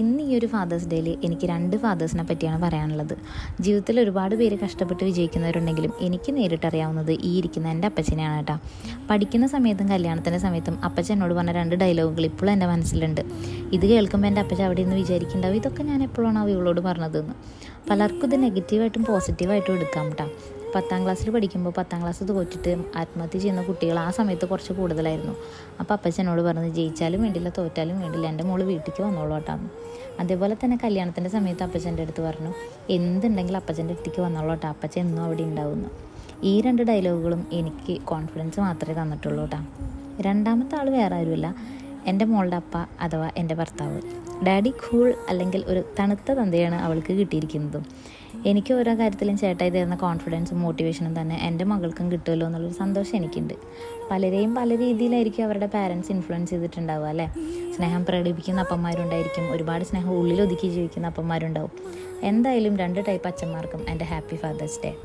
ഇന്ന് ഈ ഒരു ഫാദേഴ്സ് ഡേയിൽ എനിക്ക് രണ്ട് ഫാദേഴ്സിനെ പറ്റിയാണ് പറയാനുള്ളത്. ജീവിതത്തിൽ ഒരുപാട് പേര് കഷ്ടപ്പെട്ട് വിജയിക്കുന്നവരുണ്ടെങ്കിലും എനിക്ക് നേരിട്ടറിയാവുന്നത് ഈ ഇരിക്കുന്ന എന്റെ അപ്പച്ചനെയാണ് കേട്ടോ. പഠിക്കുന്ന സമയത്തും കല്യാണത്തിന്റെ സമയത്തും അപ്പച്ചൻ എന്നോട് പറഞ്ഞ രണ്ട് ഡയലോഗുകൾ ഇപ്പോഴും എന്റെ മനസ്സിലുണ്ട്. ഇത് കേൾക്കുമ്പോൾ എന്റെ അപ്പച്ച അവിടെ നിന്ന് വിചാരിക്കുന്നുണ്ടാവും ഇതൊക്കെ ഞാൻ എപ്പോഴാണ് ഇവളോട് പറഞ്ഞതെന്ന്? പലർക്കും ഇത് നെഗറ്റീവായിട്ടും പോസിറ്റീവായിട്ടും എടുക്കാം കേട്ടോ പത്താം ക്ലാസ്സിൽ പഠിക്കുമ്പോൾ പത്താം ക്ലാസ് തോറ്റിട്ട് ആത്മഹത്യ ചെയ്യുന്ന കുട്ടികൾ ആ സമയത്ത് കുറച്ച് കൂടുതലായിരുന്നു. അപ്പോൾ അപ്പച്ചനോട് പറഞ്ഞ് ജയിച്ചാലും വേണ്ടില്ല തോറ്റാലും വേണ്ടില്ല എന്റെ മോൾ വീട്ടിലേക്ക് വന്നോളൂ കേട്ടാന്ന് അതേപോലെ തന്നെ കല്യാണത്തിന്റെ സമയത്ത് അപ്പച്ചന്റെ അടുത്ത് പറഞ്ഞു എന്തുണ്ടെങ്കിലും അപ്പച്ചന്റെ അടുത്തേക്ക് വന്നോളൂ കേട്ടോ അപ്പച്ചൻ എന്നും അവിടെ ഉണ്ടാവുന്നു. ഈ രണ്ട് ഡയലോഗുകളും എനിക്ക് കോൺഫിഡൻസ് മാത്രമേ തന്നിട്ടുള്ളൂ കേട്ടോ. രണ്ടാമത്തെ ആൾ വേറെ ആരുമില്ല. എന്റെ മോളുടെ അപ്പ അഥവാ എന്റെ ഭർത്താവ്. ഡാഡി കൂൾ അല്ലെങ്കിൽ ഒരു തണുത്ത തന്തയാണ് അവൾക്ക് കിട്ടിയിരിക്കുന്നതും. എനിക്ക് ഓരോ കാര്യത്തിലും ചേട്ടായി തരുന്ന കോൺഫിഡൻസും മോട്ടിവേഷനും തന്നെ എന്റെ മകൾക്കും കിട്ടുമല്ലോ എന്നുള്ളൊരു സന്തോഷം എനിക്കുണ്ട്. പലരെയും പല രീതിയിലായിരിക്കും അവരുടെ പാരൻസ് ഇൻഫ്ലുവൻസ് ചെയ്തിട്ടുണ്ടാവുക അല്ലേ? സ്നേഹം പ്രകടിപ്പിക്കുന്ന അപ്പന്മാരുണ്ടായിരിക്കും. ഒരുപാട് സ്നേഹം ഉള്ളിൽ ഒതുക്കി ജീവിക്കുന്ന അപ്പന്മാരുണ്ടാവും. എന്തായാലും രണ്ട് ടൈപ്പ് അച്ഛന്മാർക്കും എന്റെ ഹാപ്പി ഫാദേഴ്സ് ഡേ